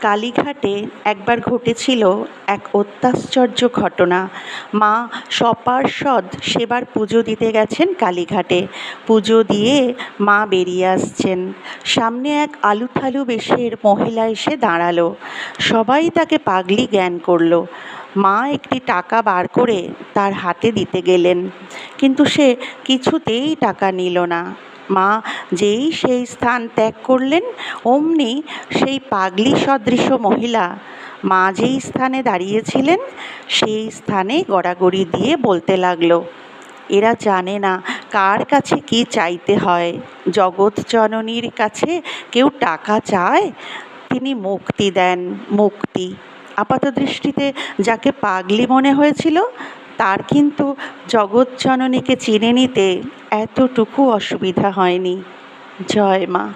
কালীঘাটে একবার ঘটেছিল এক অত্যাশ্চর্য ঘটনা। মা সপার্ষদ সেবার পুজো দিতে গেছেন কালীঘাটে। পুজো দিয়ে মা বেরিয়ে আসছেন। সামনে এক আলুথালু বেশের মহিলা এসে দাঁড়াল। সবাই তাকে পাগলি জ্ঞান করল। মা একটি টাকা বার করে তার হাতে দিতে গেলেন। কিন্তু সে কিছুতেই টাকা নিল না। মা যেই সেই স্থান ত্যাগ করলেন, অমনি সেই পাগলি সদৃশ মহিলা মা যেই স্থানে দাঁড়িয়েছিলেন, সেই স্থানে গড়াগড়ি দিয়ে বলতে লাগল, এরা জানে না কার কাছে কী চাইতে হয়। জগৎ জননীর কাছে কেউ টাকা চায়, তিনি মুক্তি দেন, মুক্তি। আপাত দৃষ্টিতে যাকে পাগলি মনে হয়েছিল, তার কিন্তু জগৎ জননীকে চিনে নিতে এতটুকু অসুবিধা হয়নি। জয় মা।